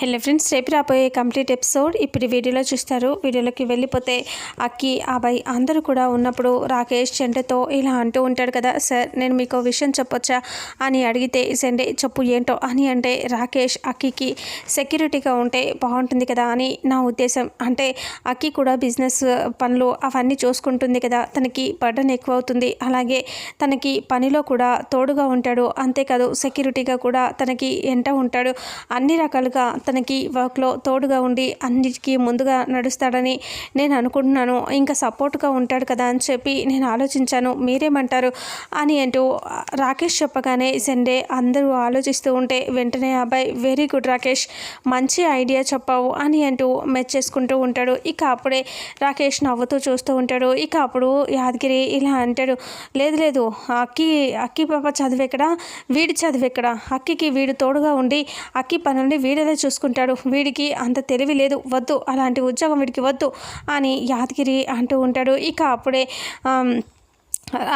Hello friends రేపు రాబోయే complete episode ఇప్పుడు వీడియోలో చూస్తారు. వీడియోలోకి వెళ్ళిపోతే అక్కి అబ్బాయి అందరూ కూడా ఉన్నప్పుడు రాకేష్ చెండతో ఇలా అంటూ ఉంటాడు కదా సార్ నేను మీకు విషయం చెప్పొచ్చా? అని అడిగితే సెండే చెప్పు ఏంటో అని అంటే రాకేష్ అక్కికి సెక్యూరిటీగా ఉంటే బాగుంటుంది కదా అని నా ఉద్దేశం. అంటే అక్కి కూడా బిజినెస్ పనులు అవన్నీ చూసుకుంటుంది కదా తనకి బర్డన్ ఎక్కువ అవుతుంది అలాగే తనకి పనిలో కూడా తోడుగా ఉంటాడు. అంతేకాదు సెక్యూరిటీగా కూడా తనకి ఎంట ఉంటాడు. అన్ని రకాలుగా తనకి వర్క్లో తోడుగా ఉండి అన్నిటికీ ముందుగా నడుస్తాడని నేను అనుకుంటున్నాను. ఇంకా సపోర్ట్గా ఉంటాడు కదా అని చెప్పి నేను ఆలోచించాను. మీరేమంటారు? అని అంటూ రాకేష్ చెప్పగానే సండే అందరూ ఆలోచిస్తూ ఉంటే వెంటనే అబ్బాయి వెరీ గుడ్ రాకేష్ మంచి ఐడియా చెప్పావు అని అంటూ మెచ్చేసుకుంటూ ఉంటాడు. ఇక అప్పుడే రాకేష్ నవ్వుతూ చూస్తూ ఉంటాడు. ఇక అప్పుడు యాదగిరి ఇలా అంటాడు లేదు లేదు అక్కి అక్కి పాప చదివెక్కడా? వీడి చదివెక్కడా? అక్కికి వీడు తోడుగా ఉండి అక్కి పనుల్ని వీడేదే చూసుకుంటాడు. చూసుకుంటాడు. వీడికి అంత తెలివి లేదు. వద్దు అలాంటి ఉద్యోగం వీడికి వద్దు అని యాదగిరి అంటూ ఉంటాడు. ఇక అప్పుడే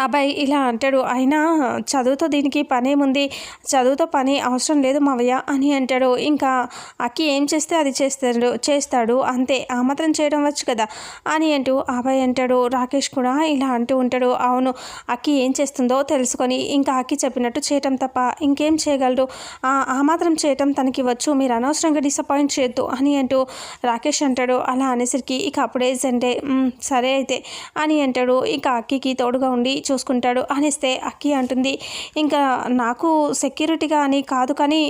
అబ్బాయి ఇలా అంటాడు అయినా చదువుతో దీనికి పనేముంది? చదువుతో పని అవసరం లేదు మావయ్య అని అంటాడు. ఇంకా అక్కి ఏం చేస్తే అది చేస్తాడు చేస్తాడు. అంతే ఆ మాత్రం చేయడం వచ్చు కదా అని అంటూ అబ్బాయి అంటాడు. రాకేష్ కూడా ఇలా అంటూ ఉంటాడు. అవును అక్కి ఏం చేస్తుందో తెలుసుకొని ఇంకా అక్కి చెప్పినట్టు చేయటం తప్ప ఇంకేం చేయగలడు? ఆ మాత్రం చేయటం తనకి వచ్చు మీరు అనవసరంగా డిసప్పాయింట్ చేయొద్దు అని అంటూ రాకేష్ అంటాడు. అలా అనేసరికి ఇక అప్పుడే సండే సరే అయితే అని అంటాడు. ఇక అక్కికి తోడుగా ఉండి చూసుకుంటాడు అనిస్తే అక్కి అంటుంది ఇంకా నాకు సెక్యూరిటీగా అని కాదు కానీ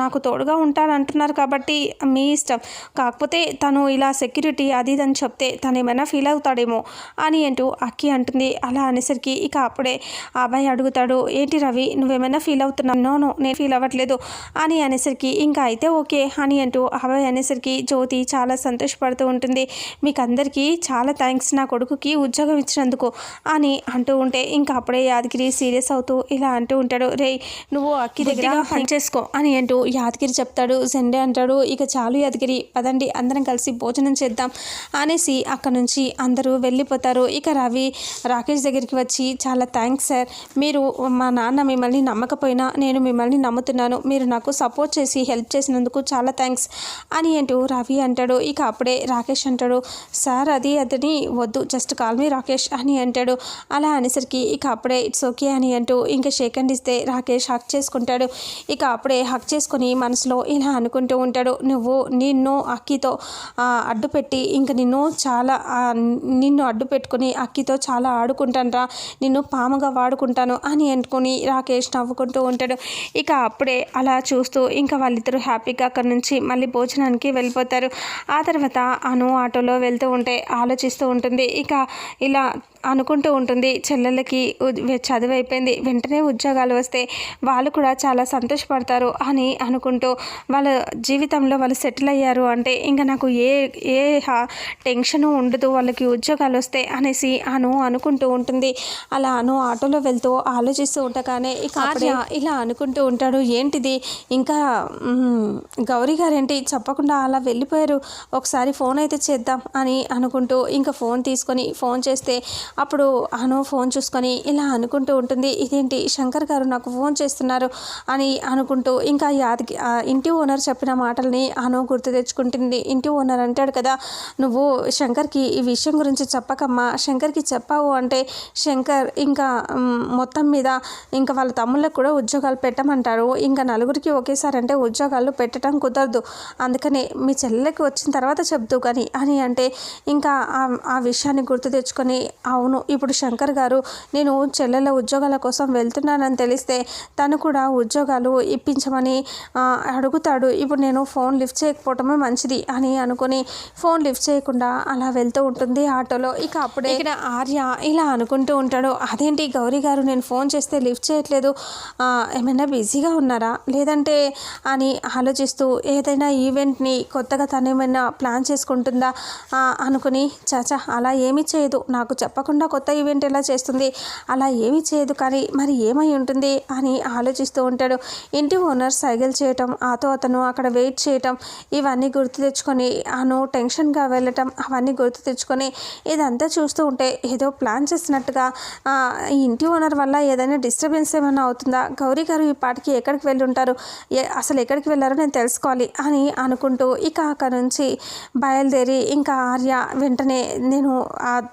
నాకు తోడుగా ఉంటాడు అంటున్నారు కాబట్టి మీ ఇష్టం. కాకపోతే తను ఇలా సెక్యూరిటీ అది ఇది అని చెప్తే తను ఏమైనా ఫీల్ అవుతాడేమో అని అంటూ అక్కి అంటుంది. అలా అనేసరికి ఇక అప్పుడే ఆ అబ్బాయి అడుగుతాడు ఏంటి రవి నువ్వేమైనా ఫీల్ అవుతున్నావు? నోను నేను ఫీల్ అవ్వట్లేదు అని అనేసరికి ఇంకా అయితే ఓకే అని అంటూ అబ్బాయి అనేసరికి జ్యోతి చాలా సంతోషపడుతూ ఉంటుంది. మీకు అందరికీ చాలా థ్యాంక్స్ నా కొడుకుకి ఉద్యోగం ఇచ్చినందుకు అని అంటూ ఉంటే ఇంకా అప్పుడే యాదగిరి సీరియస్ అవుతూ ఇలా అంటూ ఉంటాడు రే నువ్వు అక్కి దగ్గర పని చేసుకో అని అంటూ యాదగిరి చెప్తాడు. జెండే అంటాడు ఇక చాలు యాదగిరి పదండి అందరం కలిసి భోజనం చేద్దాం అనేసి అక్కడ నుంచి అందరూ వెళ్ళిపోతారు. ఇక రవి రాకేష్ దగ్గరికి వచ్చి చాలా థ్యాంక్స్ సార్ మీరు మా నాన్న మిమ్మల్ని నమ్మకపోయినా నేను మిమ్మల్ని నమ్ముతున్నాను. మీరు నాకు సపోర్ట్ చేసి హెల్ప్ చేసినందుకు చాలా థ్యాంక్స్ అని అంటూ రవి అంటాడు. ఇక అప్పుడే రాకేష్ అంటాడు సార్ అది అదని వద్దు జస్ట్ కాల్ మీ రాకేష్ అని అంటాడు. అలా అనేసరికి ఇక అప్పుడే ఇట్స్ ఓకే అని అంటూ ఇంకా షేక్ అండ్ ఇస్తే రాకేష్ హక్ చేసుకుంటాడు. ఇక అప్పుడే హక్ చేసుకొని మనసులో ఇలా అనుకుంటూ ఉంటాడు నువ్వు నిన్ను అక్కితో అడ్డుపెట్టి అడ్డు పెట్టి ఇంక నిన్ను చాలా నిన్ను అడ్డు పెట్టుకొని అక్కితో చాలా ఆడుకుంటానురా నిన్ను పాముగా వాడుకుంటాను అని అనుకుని రాకేష్ నవ్వుకుంటూ ఉంటాడు. ఇక అప్పుడే అలా చూస్తూ ఇంకా వాళ్ళిద్దరూ హ్యాపీగా అక్కడి నుంచి మళ్ళీ భోజనానికి వెళ్ళిపోతారు. ఆ తర్వాత అను ఆటోలో వెళ్తూ ఉంటే ఆలోచిస్తూ ఉంటుంది. ఇక ఇలా అనుకుంటూ ఉంటుంది. చెల్లెళ్ళకి చదువు అయిపోయింది. వెంటనే ఉద్యోగాలు వస్తే వాళ్ళు కూడా చాలా సంతోషపడతారు అని అనుకుంటూ వాళ్ళ జీవితంలో వాళ్ళు సెటిల్ అయ్యారు అంటే ఇంకా నాకు ఏ ఏ టెన్షను ఉండదు. వాళ్ళకి ఉద్యోగాలు వస్తాయి అనేసి అను అనుకుంటూ ఉంటుంది. అలా అను ఆటోలో వెళ్తూ ఆలోచిస్తూ ఉండగానే ఇక ఇలా అనుకుంటూ ఉంటాడు. ఏంటిది? ఇంకా గౌరీ గారేంటి? చెప్పకుండా అలా వెళ్ళిపోయారు. ఒకసారి ఫోన్ అయితే చేద్దాం అని అనుకుంటూ ఇంకా ఫోన్ తీసుకొని ఫోన్ చేస్తే అప్పుడు అను ఫోన్ చూసుకొని ఇలా అనుకుంటూ ఉంటుంది. ఇదేంటి? శంకర్ గారు నాకు ఫోన్ చేస్తున్నారు అని అనుకుంటూ ఇంకా యాదగి ఇంటి ఓనర్ చెప్పిన మాటల్ని అను గుర్తు తెచ్చుకుంటుంది. ఇంటి ఓనర్ అంటాడు కదా నువ్వు శంకర్కి ఈ విషయం గురించి చెప్పకమ్మా. శంకర్కి చెప్పావు అంటే శంకర్ ఇంకా మొత్తం మీద ఇంకా వాళ్ళ తమ్ముళ్ళకు కూడా ఉద్యోగాలు పెట్టమంటారు ఇంకా నలుగురికి ఒకేసారి అంటే ఉద్యోగాలు పెట్టడం కుదరదు. అందుకనే మీ చెల్లెకి వచ్చిన తర్వాత చెప్తూ కానీ అని అంటే ఇంకా ఆ- ఆ విషయాన్ని గుర్తు తెచ్చుకొని అవును ఇప్పుడు శంకర్ గారు నేను చెల్లెల ఉద్యోగాల కోసం వెళ్తున్నానని తెలిస్తే తను కూడా ఉద్యోగాలు ఇప్పించమని అడుగుతాడు. ఇప్పుడు నేను ఫోన్ లిఫ్ట్ చేయకపోవటమే మంచిది అని అనుకుని ఫోన్ లిఫ్ట్ చేయకుండా అలా వెళ్తూ ఉంటుంది ఆటోలో. ఇక అప్పుడే ఇక్కడ ఆర్య ఇలా అనుకుంటూ ఉంటాడు. అదేంటి గౌరీ గారు నేను ఫోన్ చేస్తే లిఫ్ట్ చేయట్లేదు. ఏమైనా బిజీగా ఉన్నారా? లేదంటే అని ఆలోచిస్తూ ఏదైనా ఈవెంట్ని కొత్తగా తను ఏమైనా ప్లాన్ చేసుకుంటుందా? అనుకుని చాచా అలా ఏమీ చేయదు. నాకు చెప్పకుండా తెలియకుండా కొత్త ఈవెంట్ ఎలా చేస్తుంది? అలా ఏమీ చేయదు కానీ మరి ఏమై ఉంటుంది అని ఆలోచిస్తూ ఉంటాడు. ఇంటి ఓనర్ సైకిల్ చేయటం ఆతో అతను అక్కడ వెయిట్ చేయటం ఇవన్నీ గుర్తు తెచ్చుకొని అను టెన్షన్గా వెళ్ళటం అవన్నీ గుర్తు తెచ్చుకొని ఇదంతా చూస్తూ ఉంటే ఏదో ప్లాన్ చేసినట్టుగా ఈ ఇంటి ఓనర్ వల్ల ఏదైనా డిస్టర్బెన్స్ ఏమైనా అవుతుందా? గౌరీ గారు ఈ పాటికి ఎక్కడికి వెళ్ళి ఉంటారు అసలు ఎక్కడికి వెళ్ళారో నేను తెలుసుకోవాలి అని అనుకుంటూ ఇక అక్కడ నుంచి బయలుదేరి ఇంకా ఆర్య వెంటనే నేను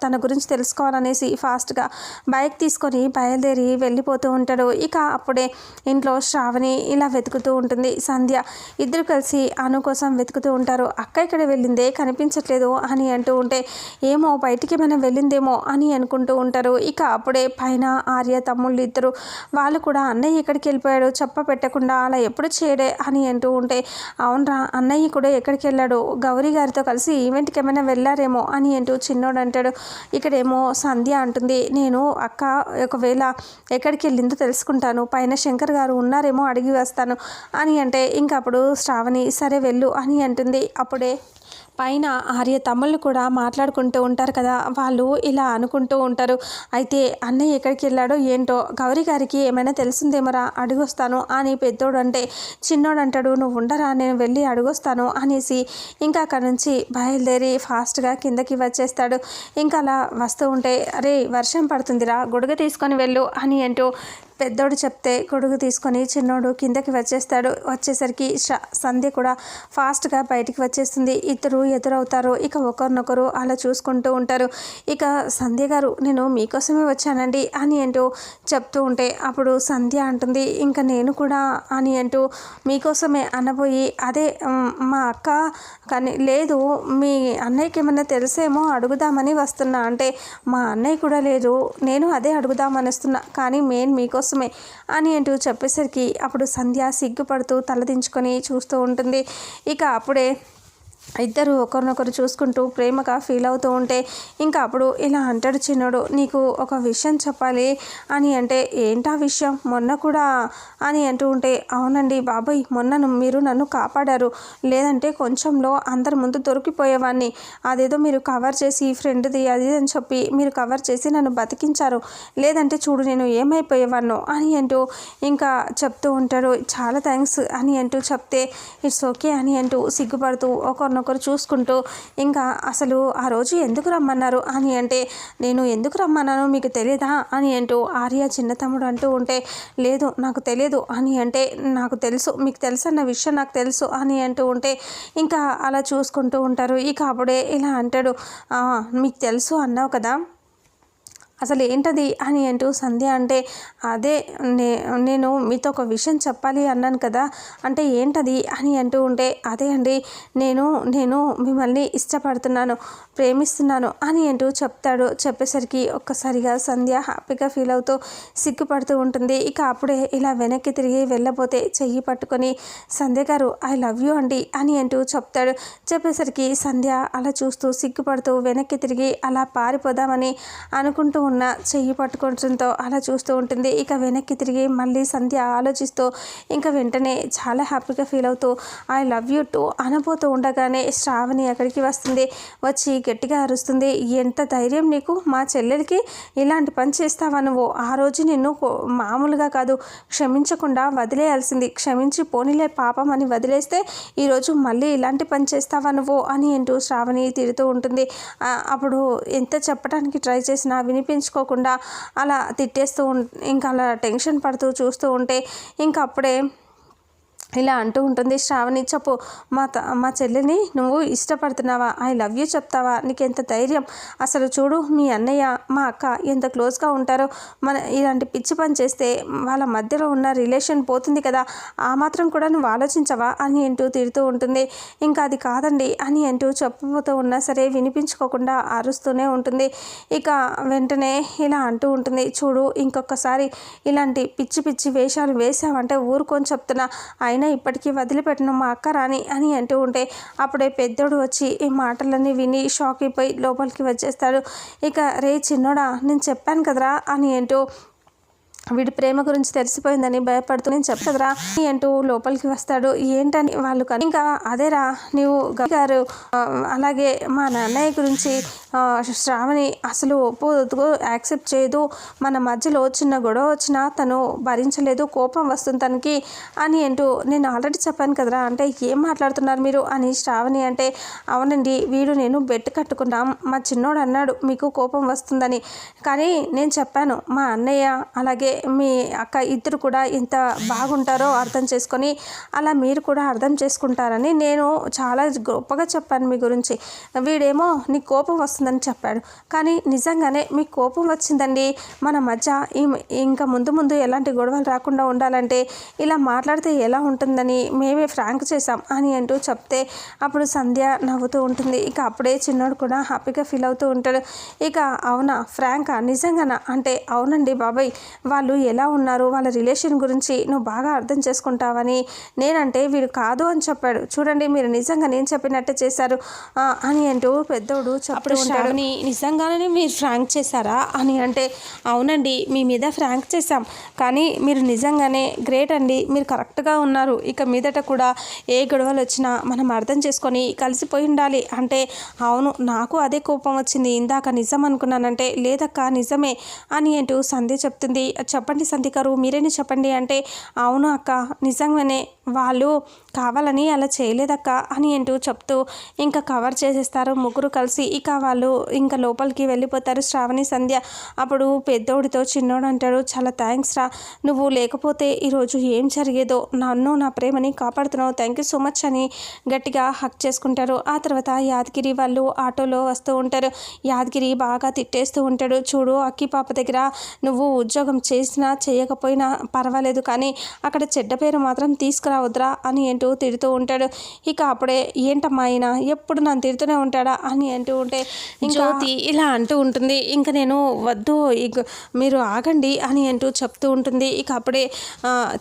తన గురించి తెలుసుకో చేసుకోవాలనేసి ఫాస్ట్గా బైక్ తీసుకొని బయలుదేరి వెళ్ళిపోతూ ఉంటాడు. ఇక అప్పుడే ఇంట్లో శ్రావణి ఇలా వెతుకుతూ ఉంటుంది. సంధ్య ఇద్దరు కలిసి అను కోసం వెతుకుతూ ఉంటారు. అక్క ఇక్కడ వెళ్ళిందే కనిపించట్లేదు అని అంటూ ఉంటే ఏమో బయటికి మనం వెళ్ళిందేమో అని అనుకుంటూ ఉంటారు. ఇక అప్పుడే పైన ఆర్య తమ్ముళ్ళు ఇద్దరు వాళ్ళు కూడా అన్నయ్య ఎక్కడికి వెళ్ళిపోయాడు? చెప్ప పెట్టకుండా అలా ఎప్పుడు చేయడే? అని అంటూ ఉంటే అవునరా అన్నయ్య కూడా ఎక్కడికి వెళ్ళాడు? గౌరీ గారితో కలిసి ఈవెంట్కి ఏమైనా వెళ్ళారేమో అని అంటూ చిన్నోడు అంటాడు. ఇక్కడేమో సంధ్య అంటుంది నేను అక్క ఒకవేళ ఎక్కడికి వెళ్ళిందో తెలుసుకుంటాను. పైన శంకర్ గారు ఉన్నారేమో అడిగి వస్తాను. అని అంటే ఇంకప్పుడు శ్రావణి సరే వెళ్ళు అని అంటుంది. అప్పుడే పైన ఆర్య తమ్ముళ్ళు కూడా మాట్లాడుకుంటూ ఉంటారు కదా వాళ్ళు ఇలా అనుకుంటూ ఉంటారు. అయితే అన్నయ్య ఎక్కడికి వెళ్ళాడో ఏంటో గౌరీ గారికి ఏమైనా తెలిసిందేమరా అడుగొస్తాను అని పెద్దోడు అంటే చిన్నోడు అంటాడు నువ్వు ఉండరా నేను వెళ్ళి అడుగొస్తాను అనేసి ఇంకా అక్కడ నుంచి బయలుదేరి ఫాస్ట్గా కిందకి వచ్చేస్తాడు. ఇంకా అలా వస్తూ ఉంటే అరే వర్షం పడుతుందిరా గొడుగు తీసుకొని వెళ్ళు అని అంటూ పెద్దోడు చెప్తే గొడుగు తీసుకొని చిన్నోడు కిందకి వచ్చేస్తాడు. వచ్చేసరికి సంధ్య కూడా ఫాస్ట్గా బయటికి వచ్చేస్తుంది. ఇద్దరు ఎదురవుతారు. ఇక ఒకరినొకరు అలా చూసుకుంటూ ఉంటారు. ఇక సంధ్య గారు నేను మీకోసమే వచ్చానండి అని అంటూ చెప్తూ ఉంటే అప్పుడు సంధ్య అంటుంది ఇంకా నేను కూడా అని అంటూ మీకోసమే అనబోయి అదే మా అక్క కానీ లేదు మీ అన్నయ్యకి ఏమన్నా తెలిసేమో అడుగుదామని వస్తున్నా. అంటే మా అన్నయ్య కూడా లేదు నేను అదే అడుగుదామని వస్తున్నా. కానీ మెయిన్ మీకోసం కోసమే అని అంటూ చెప్పేసరికి అప్పుడు సంధ్య సిగ్గుపడుతూ తలదించుకొని చూస్తూ ఉంటుంది. ఇక అప్పుడే ఇద్దరు ఒకరినొకరు చూసుకుంటూ ప్రేమగా ఫీల్ అవుతూ ఉంటే ఇంకా అప్పుడు ఇలా అంటాడు చిన్నడు నీకు ఒక విషయం చెప్పాలి అని అంటే ఏంటా విషయం? మొన్న కూడా అని అంటూ ఉంటే అవునండి బాబాయ్ మొన్న మీరు నన్ను కాపాడారు. లేదంటే కొంచెంలో అందరి ముందు దొరికిపోయేవాడిని అదేదో మీరు కవర్ చేసి ఫ్రెండ్ది అది అని చెప్పి మీరు కవర్ చేసి నన్ను బతికించారు. లేదంటే చూడు నేను ఏమైపోయేవాడిను అని అంటూ ఇంకా చెప్తూ ఉంటాడు. చాలా థ్యాంక్స్ అని అంటూ చెప్తే ఇట్స్ ఓకే అని అంటూ సిగ్గుపడుతూ ఒకరినొకరు ఒకరినొకరు చూసుకుంటూ ఇంకా అసలు ఆ రోజు ఎందుకు రమ్మన్నారు అని అంటే నేను ఎందుకు రమ్మన్నాను మీకు తెలియదా అని అంటూ ఆర్య చిన్న తమ్ముడు అంటూ ఉంటే లేదు నాకు తెలియదు అని అంటే నాకు తెలుసు మీకు తెలుసు అన్న విషయం నాకు తెలుసు అని అంటూ ఉంటే ఇంకా అలా చూసుకుంటూ ఉంటారు. ఇక అప్పుడే ఇలా అంటాడు మీకు తెలుసు అన్నావు కదా అసలు ఏంటది అని అంటూ సంధ్య అంటే అదే నే నేను మీతో ఒక విషయం చెప్పాలి అన్నాను కదా అంటే ఏంటది అని అంటూ ఉంటే అదే అండి నేను నేను మిమ్మల్ని ఇష్టపడుతున్నాను ప్రేమిస్తున్నాను అని అంటూ చెప్తాడు. చెప్పేసరికి ఒక్కసారిగా సంధ్య హ్యాపీగా ఫీల్ అవుతూ సిగ్గుపడుతూ ఉంటుంది. ఇక అప్పుడే ఇలా వెనక్కి తిరిగి వెళ్ళబోతే చెయ్యి పట్టుకొని సంధ్య గారు ఐ లవ్ యూ అండి అని అంటూ చెప్తాడు. చెప్పేసరికి సంధ్య అలా చూస్తూ సిగ్గుపడుతూ వెనక్కి తిరిగి అలా పారిపోదామని అనుకుంటూ ఉన్న చెయ్యి పట్టుకోవడంతో అలా చూస్తూ ఉంటుంది. ఇక వెనక్కి తిరిగి మళ్ళీ సంధ్య ఆలోచిస్తూ ఇంకా వెంటనే చాలా హ్యాపీగా ఫీల్ అవుతూ ఐ లవ్ యూ టు అనబోతూ ఉండగానే శ్రావణి అక్కడికి వస్తుంది. వచ్చి గట్టిగా అరుస్తుంది ఎంత ధైర్యం నీకు? మా చెల్లెలకి ఇలాంటి పని చేస్తావా నువ్వు? ఆ రోజు నిన్ను మామూలుగా కాదు క్షమించకుండా వదిలేయాల్సింది. క్షమించి పోనీలే పాపం అని వదిలేస్తే ఈరోజు మళ్ళీ ఇలాంటి పని చేస్తావా నువ్వు? అని అంటూ శ్రావణి తిడుతూ ఉంటుంది. అప్పుడు ఎంత చెప్పడానికి ట్రై చేసినా వినిపించ పట్టించుకోకుండా అలా తిట్టేస్తూ ఇంకా అలా టెన్షన్ పడుతూ చూస్తూ ఉంటే ఇంక అప్పుడే ఇలా అంటూ ఉంటుంది. శ్రావణి చెప్పు మా త మా చెల్లిని నువ్వు ఇష్టపడుతున్నావా? ఐ లవ్ యూ చెప్తావా? నీకు ఎంత ధైర్యం? అసలు చూడు మీ అన్నయ్య మా అక్క ఎంత క్లోజ్గా ఉంటారో. మన ఇలాంటి పిచ్చి పని చేస్తే వాళ్ళ మధ్యలో ఉన్న రిలేషన్ పోతుంది కదా. ఆ మాత్రం కూడా నువ్వు ఆలోచించవా? అని అంటూ తిడుతూ ఉంటుంది. ఇంకా అది కాదండి అని అంటూ చెప్పబోతూ ఉన్నా సరే వినిపించుకోకుండా అరుస్తూనే ఉంటుంది. ఇక వెంటనే ఇలా అంటూ ఉంటుంది. చూడు ఇంకొకసారి ఇలాంటి పిచ్చి పిచ్చి వేషాలు వేసావంటే ఊరుకొని చెప్తున్నా. ఆయన అయినా ఇప్పటికీ వదిలిపెట్టిన మా అక్క రాని అని అంటూ ఉంటే అప్పుడే పెద్దోడు వచ్చి ఈ మాటలన్నీ విని షాక్ అయిపోయి లోపలికి వచ్చేస్తాడు. ఇక రే చిన్నోడా నేను చెప్పాను కదరా అని అంటూ వీడి ప్రేమ గురించి తెలిసిపోయిందని భయపడుతూ నేను చెప్పదురా. అంటూ లోపలికి వస్తాడు. ఏంటని వాళ్ళు కానీ ఇంకా అదేరా నీవు గారు అలాగే మా నాన్నయ్య గురించి శ్రావణి అసలు ఒప్పుకు యాక్సెప్ట్ చేయదు. మన మధ్యలో చిన్న గొడవ వచ్చినా తను భరించలేదు. కోపం వస్తుంది తనకి అని అంటూ నేను ఆల్రెడీ చెప్పాను కదరా. అంటే ఏం మాట్లాడుతున్నారు మీరు అని శ్రావణి అంటే అవునండి వీడు నేను బెట్ కట్టుకున్నాం. మా చిన్నోడు అన్నాడు మీకు కోపం వస్తుందని. కానీ నేను చెప్పాను మా అన్నయ్య అలాగే మీ అక్క ఇద్దరు కూడా ఇంత బాగుంటారో అర్థం చేసుకొని అలా మీరు కూడా అర్థం చేసుకుంటారని నేను చాలా గొప్పగా చెప్పాను మీ గురించి. వీడేమో నీకు కోపం వస్తుందని చెప్పాడు. కానీ నిజంగానే మీకు కోపం వచ్చిందండి. మన మధ్య ఇంకా ముందు ముందు ఎలాంటి గొడవలు రాకుండా ఉండాలంటే ఇలా మాట్లాడితే ఎలా ఉంటుందని మేమే ఫ్రాంక్ చేసాం అని అంటూ చెప్తే అప్పుడు సంధ్య నవ్వుతూ ఉంటుంది. ఇక అప్పుడే చిన్నోడు కూడా హ్యాపీగా ఫీల్ అవుతూ ఉంటాడు. ఇక అవునా? ఫ్రాంకా? నిజంగానా? అంటే అవునండి బాబాయ్. వాళ్ళు ఎలా ఉన్నారు? వాళ్ళ రిలేషన్ గురించి నువ్వు బాగా అర్థం చేసుకుంటావని నేనంటే వీడు కాదు అని చెప్పాడు. చూడండి మీరు నిజంగా నేను చెప్పినట్టే చేశారు. అని అంటూ పెద్దోడు చెప్పుడు ఉంటాడు. నిజంగానే మీరు ఫ్రాంక్ చేశారా? అని అంటే అవునండి మీ మీద ఫ్రాంక్ చేశాం. కానీ మీరు నిజంగానే గ్రేట్ అండి. మీరు కరెక్ట్గా ఉన్నారు. ఇక మీదట కూడా ఏ గొడవలు వచ్చినా మనం అర్థం చేసుకొని కలిసిపోయి ఉండాలి. అంటే అవును నాకు అదే కోపం వచ్చింది. ఇందాక నిజం అనుకున్నానంటే లేదక్క నిజమే అని అంటూ సంధ్య చెప్తుంది. చెప్పండి సంధికారు గారు చెప్పండి అంటే అవును అక్క నిజంగానే వాళ్ళు కావాలని అలా చేయలేదక్క అని అంటూ చెప్తూ ఇంకా కవర్ చేసేస్తారు. ముగ్గురు కలిసి ఇక వాళ్ళు ఇంకా లోపలికి వెళ్ళిపోతారు. శ్రావణి సంధ్య అప్పుడు పెద్దోడితో చిన్నోడు అంటాడు చాలా థ్యాంక్స్ రా. నువ్వు లేకపోతే ఈరోజు ఏం జరిగేదో? నన్ను నా ప్రేమని కాపాడుతున్నావు. థ్యాంక్ యూ సో మచ్ అని గట్టిగా హక్ చేసుకుంటారు. ఆ తర్వాత యాదగిరి వాళ్ళు ఆటోలో వస్తూ ఉంటారు. యాదగిరి బాగా తిట్టేస్తూ ఉంటాడు. చూడు అక్కి పాప దగ్గర నువ్వు ఉద్యోగం చేసినా చేయకపోయినా పర్వాలేదు కానీ అక్కడ చెడ్డ పేరు మాత్రం తీసుకురావద్రా అని అంటూ తిడుతూ ఉంటాడు. ఇక అప్పుడే ఏంటమ్మా ఆయన ఎప్పుడు నన్ను తిడుతూనే ఉంటాడా? అని అంటూ ఉంటే జ్యోతి ఇలా అంటూ ఉంటుంది. ఇంకా నేను వద్దు. ఇక మీరు ఆగండి అని అంటూ చెప్తూ ఉంటుంది. ఇక అప్పుడే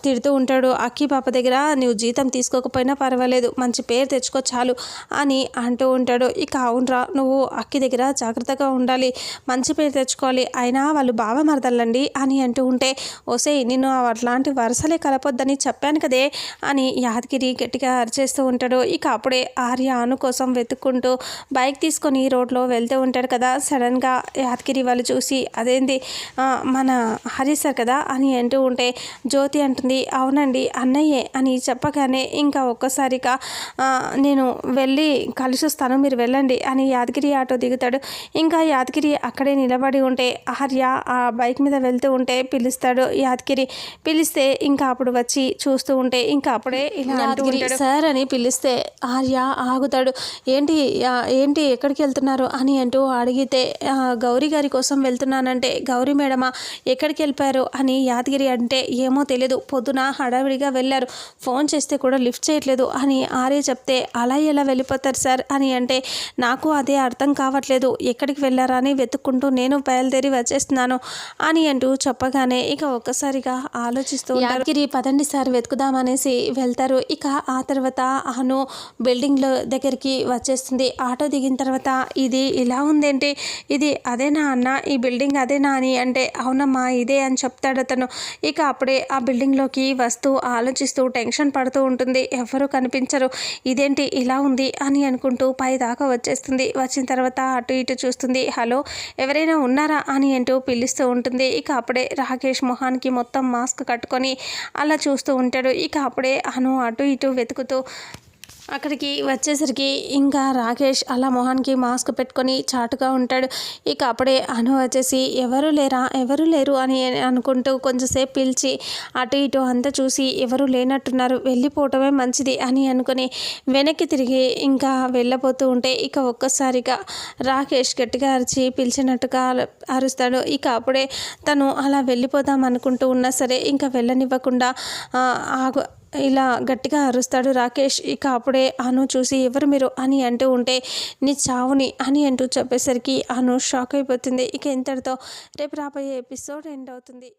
తిడుతూ ఉంటాడు. అక్కి పాప దగ్గర నువ్వు జీతం తీసుకోకపోయినా పర్వాలేదు. మంచి పేరు తెచ్చుకో చాలు అని అంటూ ఉంటాడు. ఇక అవునరా నువ్వు అక్కి దగ్గర జాగ్రత్తగా ఉండాలి. మంచి పేరు తెచ్చుకోవాలి. అయినా వాళ్ళు బావ మరదల్లండి అని అంటూ ఉంటే ఓసే నిన్ను అట్లాంటి వరుసలే కలపొద్దని చెప్పాను కదే అని యాదగిరి గట్టిగా అరిచేస్తూ ఉంటాడు. ఇక అప్పుడే ఆర్య అను కోసం వెతుక్కుంటూ బైక్ తీసుకొని రోడ్లో వెళ్తూ ఉంటాడు కదా. సడన్గా యాదగిరి వాళ్ళు చూసి అదేంది? మన హరి సార్ కదా? అని అంటూ ఉంటే జ్యోతి అంటుంది అవునండి అన్నయ్యే అని చెప్పగానే ఇంకా ఒక్కసారిగా నేను వెళ్ళి కలిసి వస్తాను మీరు వెళ్ళండి అని యాదగిరి ఆటో దిగుతాడు. ఇంకా యాదగిరి అక్కడే నిలబడి ఉంటే ఆర్య ఆ బైక్ మీద వెళ్తూ ఉంటే పిలుస్తాడు యాదగిరి. పిలిస్తే ఇంకా అప్పుడు వచ్చి చూస్తూ ఉంటే ఇంకా అప్పుడే ఇలా సార్ అని పిలిస్తే ఆర్య ఆగుతాడు. ఏంటి ఏంటి ఎక్కడికి వెళ్తున్నారు? అని అంటూ అడిగితే గౌరీ గారి కోసం వెళ్తున్నానంటే గౌరీ మేడమా ఎక్కడికి వెళ్ళిపోయారు? అని యాదగిరి అంటే ఏమో తెలియదు పొద్దున హడావిడిగా వెళ్ళారు. ఫోన్ చేస్తే కూడా లిఫ్ట్ చేయట్లేదు. అని ఆర్య చెప్తే అలా ఎలా వెళ్ళిపోతారు సార్? అని అంటే నాకు అదే అర్థం కావట్లేదు. ఎక్కడికి వెళ్ళారా అని వెతుక్కుంటూ నేను బయలుదేరి వచ్చేస్తున్నాను అని అంటూ చెప్పగానే ఇక ఒక్కసారిగా ఆలోచిస్తూ యాదగిరి పదండి సార్ వెతుకుదామనేసి వెళ్తారు. ఇక ఆ తర్వాత అహను బిల్డింగ్లో దగ్గరికి వచ్చేస్తుంది. ఆటో దిగిన తర్వాత ఇది ఇలా ఉందేంటి? ఇది అదేనా అన్న? ఈ బిల్డింగ్ అదేనా అని అంటే అవునమ్మా ఇదే అని చెప్తాడు అతను. ఇక అప్పుడే ఆ బిల్డింగ్లోకి వస్తూ ఆలోచిస్తూ టెన్షన్ పడుతూ ఉంటుంది. ఎవరు కనిపించరు. ఇదేంటి ఇలా ఉంది అని అనుకుంటూ పై దాకా వచ్చేస్తుంది. వచ్చిన తర్వాత అటు ఇటు చూస్తుంది. హలో ఎవరైనా ఉన్నారా అని అంటూ పిలుస్తూ ఉంటుంది. ఇక అప్పుడే రాకేష్ మొహానికి మొత్తం మాస్క్ కట్టుకొని అలా చూస్తూ ఉంటాడు. ఇక అప్పుడే అను అటు ఇటు వెతుకుతూ అక్కడికి వచ్చేసరికి ఇంకా రాకేష్ అలా మొహానికి మాస్క్ పెట్టుకొని చాటుగా ఉంటాడు. ఇక అప్పుడే అను వచ్చేసి ఎవరు లేరా? ఎవరు లేరు? అని అనుకుంటూ కొంచెంసేపు పిలిచి అటు ఇటు అంతా చూసి ఎవరు లేనట్టున్నారు? వెళ్ళిపోవటమే మంచిది అని అనుకుని వెనక్కి తిరిగి ఇంకా వెళ్ళబోతూ ఉంటే ఇక ఒక్కసారిగా రాకేష్ గట్టిగా అరిచి పిలిచినట్టుగా అరుస్తాడు. ఇక అప్పుడే తను అలా వెళ్ళిపోదాం అనుకుంటూ ఉన్నా సరే ఇంకా వెళ్ళనివ్వకుండా ఆగు ఇలా గట్టిగా అరుస్తాడు రాకేష్. ఇక అప్పుడు అప్పుడే అను చూసి ఎవరు మీరు అని అంటూ ఉంటే నీ చావుని అని అంటూ చెప్పేసరికి అను షాక్ అయిపోతుంది. ఇక ఇంతటితో రేపు రాబోయే ఎపిసోడ్ ఎండ్ అవుతుంది.